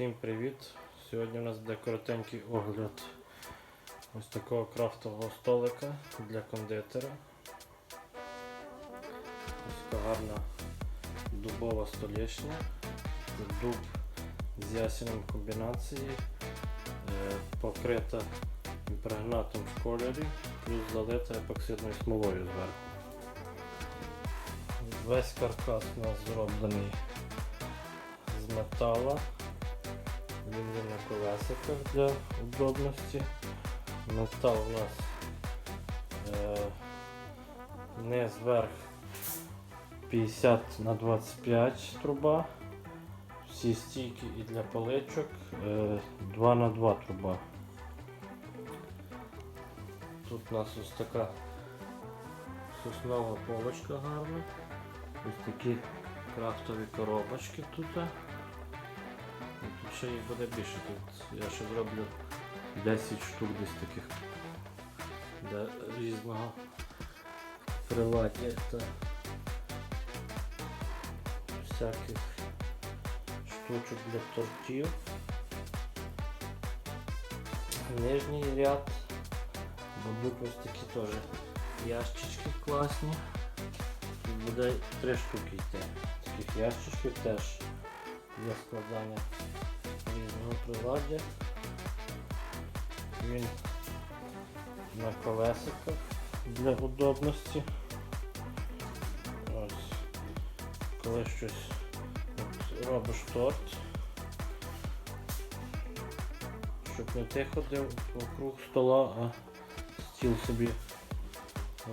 Всім привіт! Сьогодні у нас буде коротенький огляд ось такого крафтового столика для кондитера. Ось така гарна дубова столішня. Дуб з ясенем комбінації, е, покрита імпрегнатом в кольорі, плюс залита епоксидною смолою зверху. Весь каркас у нас зроблений з метала. Він є на для удобності. Метал у нас е, низ верх 50 на 25 труба. Всі стійки і для паличок е, 2 на 2 труба. Тут у нас ось така соснова полочка гарна. Ось такі крафтові коробочки тут. Ще їх буде більше. Тут я ще зроблю 10 штук десь таких для різного приладдя та всяких штучок для тортів. Нижній ряд будуть ось такі теж ящички класні. Тут буде три штуки йти. Таких ящичків теж для складання різного приладдя. Він на колесиках для удобності. Ось, коли щось от, робиш торт, щоб не ти ходив вокруг стола, а стіл собі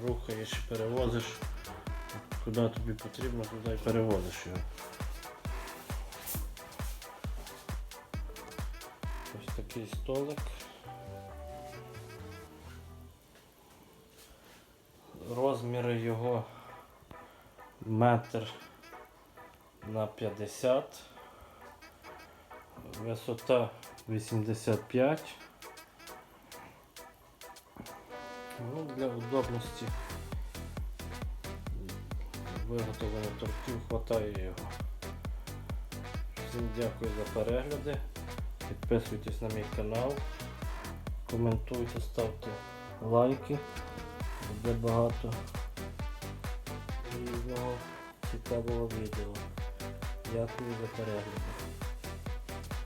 рухаєш і перевозиш, куди тобі потрібно, туди і перевозиш його. Такий столик. Розміри його метр на 50, висота 85. Ну, для удобності виготовлення тортів хватає його. Всім дякую за перегляди. Підписуйтесь на мій канал, коментуйте, ставте лайки. Буде багато різного цікавого відео. Дякую за перегляд.